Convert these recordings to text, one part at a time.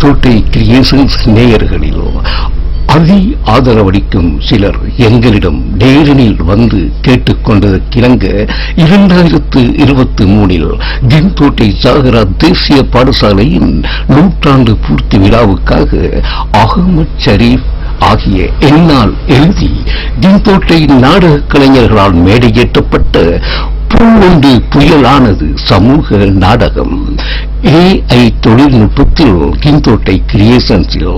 Gintota creations நேயர்களிலோ அதி ஆதரவளிக்கும் சிலர் எங்களிடம் நேரனில் வந்து கேட்டுக்கொண்டதற்கிணங்க இரண்டாயிரத்து இருபத்தி மூணில் கிந்தோட்டை சாகரா தேசிய பாடசாலையின் நூற்றாண்டு பூர்த்தி விழாவுக்காக அகமது ஷரீப் ஆகிய என்னால் எழுதி கிந்தோட்டை நாடக கலைஞர்களால் மேடையேற்றப்பட்ட பூவொன்று புயலானது சமூக நாடகம். ஏஐ தொழில்நுட்பத்தில் கிந்தோட்டை கிரியேஷன்ஸில்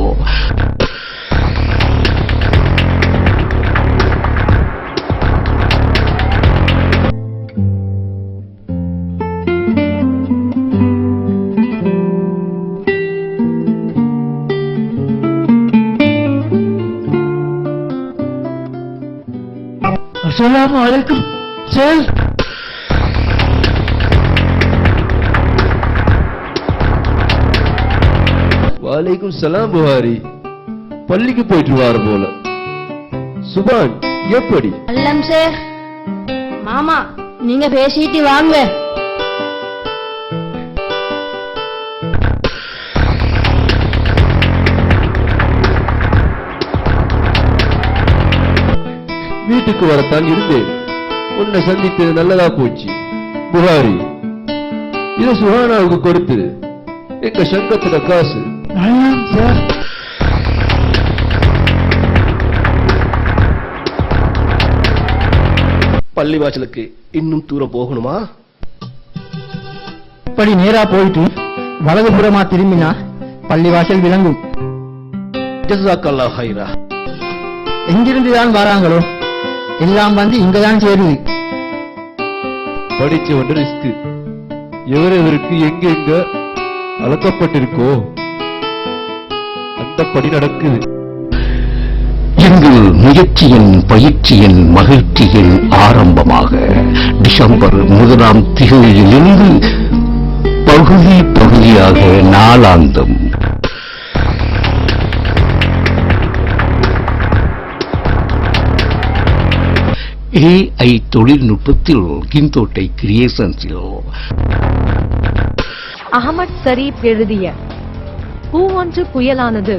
அஸ்ஸலாமு அலைக்கும் சார் வாலைக்கும் சலாம் புகாரி. பள்ளிக்கு போயிட்டு வார போல. சுபான் எப்படி? அல்லம் சார். மாமா நீங்க பேசிட்டு வாங்க. வீட்டுக்கு வரத்தான் இருந்தேன். உன்னை சந்தித்தது நல்லதா போச்சு புகாரி. இதை சுஹானாவுக்கு கொடுத்து எங்க சங்கத்துல காசு. நல்லம் சார் பள்ளிவாசலுக்கு இன்னும் தூரம் போகணுமா? இப்படி நேரா போயிட்டு வலதுபுறமா திரும்பினா பள்ளிவாசல் விளங்கும். எங்கிருந்து தான் வராங்களோ எல்லாம் வந்து இங்கதான் சேருது. படிச்ச ஒன்று ரிஸ்க் எவரெவருக்கு எங்க எங்க அளக்கப்பட்டிருக்கோ அந்த படி நடக்குது எங்கள் முயற்சியின் பயிற்சியின் மகிழ்ச்சியின் ஆரம்பமாக டிசம்பர் முதலாம் திகதியிலிருந்து பகுதி பகுதியாக நாளாந்தம். ஏஐ தொழில்நுட்பத்தில் கிந்தோட்டை கிரியேஷன்ஸில் அகமட் சரீப் எழுதிய பூ ஒன்று புயலானது.